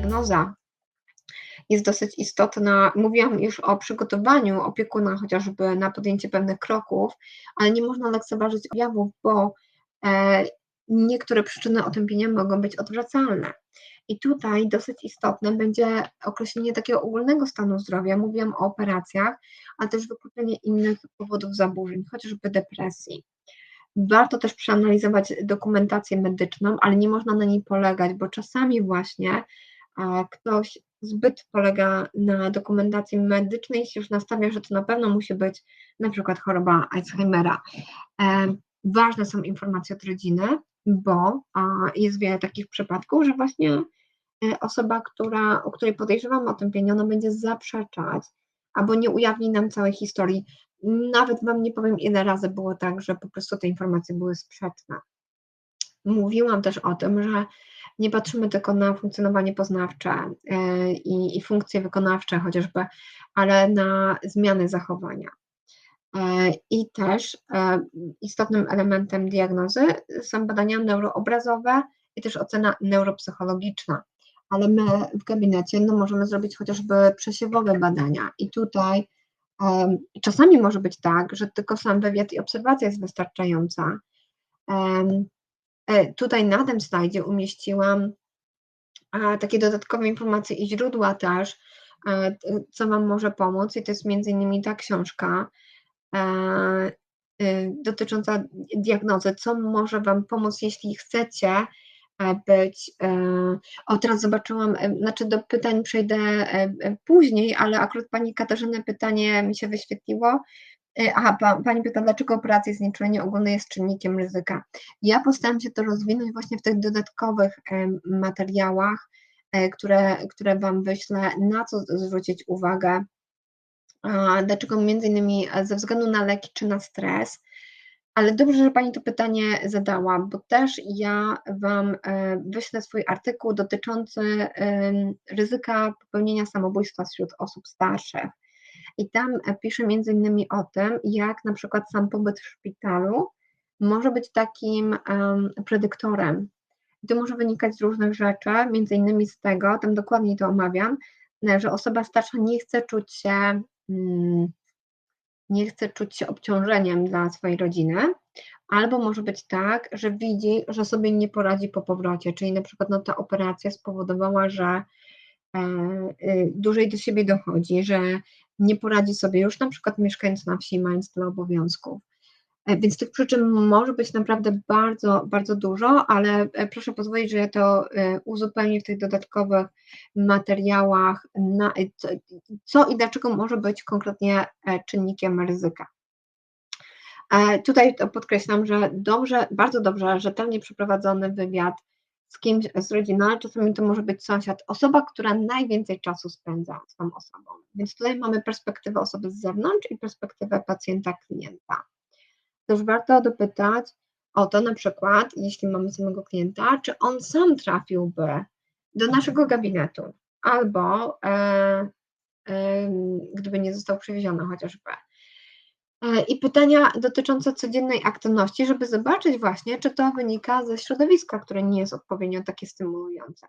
diagnoza jest dosyć istotna. Mówiłam już o przygotowaniu opiekuna chociażby na podjęcie pewnych kroków, ale nie można lekceważyć objawów, bo e, niektóre przyczyny otępienia mogą być odwracalne. I tutaj dosyć istotne będzie określenie takiego ogólnego stanu zdrowia. Mówiłam o operacjach, ale też wykluczenie innych powodów zaburzeń, chociażby depresji. Warto też przeanalizować dokumentację medyczną, ale nie można na niej polegać, bo czasami właśnie ktoś zbyt polega na dokumentacji medycznej, się już nastawia, że to na pewno musi być na przykład choroba Alzheimera. E, ważne są informacje od rodziny, bo jest wiele takich przypadków, że właśnie e, osoba, która, o której podejrzewamy otępienie, ona będzie zaprzeczać albo nie ujawni nam całej historii. Nawet Wam nie powiem, ile razy było tak, że po prostu te informacje były sprzeczne. Mówiłam też o tym, że nie patrzymy tylko na funkcjonowanie poznawcze e, i, i funkcje wykonawcze chociażby, ale na zmiany zachowania. E, I też e, istotnym elementem diagnozy są badania neuroobrazowe i też ocena neuropsychologiczna. Ale my w gabinecie no, możemy zrobić chociażby przesiewowe badania i tutaj um, czasami może być tak, że tylko sam wywiad i obserwacja jest wystarczająca. Um, tutaj na tym slajdzie umieściłam takie dodatkowe informacje i źródła też, co Wam może pomóc i to jest między innymi ta książka y, dotycząca diagnozy, co może Wam pomóc, jeśli chcecie być. O, teraz zobaczyłam, znaczy do pytań przejdę później, ale akurat Pani Katarzyny pytanie mi się wyświetliło. E, aha, pa, Pani pyta, dlaczego operacja znieczulenia ogólne jest czynnikiem ryzyka. Ja postaram się to rozwinąć właśnie w tych dodatkowych materiałach, e, które, które Wam wyślę, na co zwrócić uwagę, dlaczego między innymi e, ze względu na leki czy na stres, ale dobrze, że Pani to pytanie zadała, bo też ja Wam wyślę swój artykuł dotyczący ryzyka popełnienia samobójstwa wśród osób starszych. I tam e, pisze między innymi o tym, jak na przykład sam pobyt w szpitalu może być takim um, predyktorem. I to może wynikać z różnych rzeczy, między innymi z tego, tam dokładniej to omawiam, e, że osoba starsza nie chce czuć się, mm, nie chce czuć się obciążeniem dla swojej rodziny, albo może być tak, że widzi, że sobie nie poradzi po powrocie, czyli na przykład no, ta operacja spowodowała, że e, e, dłużej do siebie dochodzi, że nie poradzi sobie już na przykład mieszkając na wsi, mając tyle obowiązków. E, więc tych przyczyn może być naprawdę bardzo, bardzo dużo, ale e, proszę pozwolić, że ja to e, uzupełnię w tych dodatkowych materiałach, na, co i dlaczego może być konkretnie czynnikiem ryzyka. Tutaj podkreślam, że dobrze, bardzo dobrze, rzetelnie przeprowadzony wywiad z kimś z rodziny, ale czasami to może być sąsiad, osoba, która najwięcej czasu spędza z tą osobą. Więc tutaj mamy perspektywę osoby z zewnątrz i perspektywę pacjenta, klienta. Też warto dopytać o to na przykład, jeśli mamy samego klienta, czy on sam trafiłby do naszego gabinetu, albo e, e, gdyby nie został przywieziony chociażby i pytania dotyczące codziennej aktywności, żeby zobaczyć właśnie, czy to wynika ze środowiska, które nie jest odpowiednio takie stymulujące.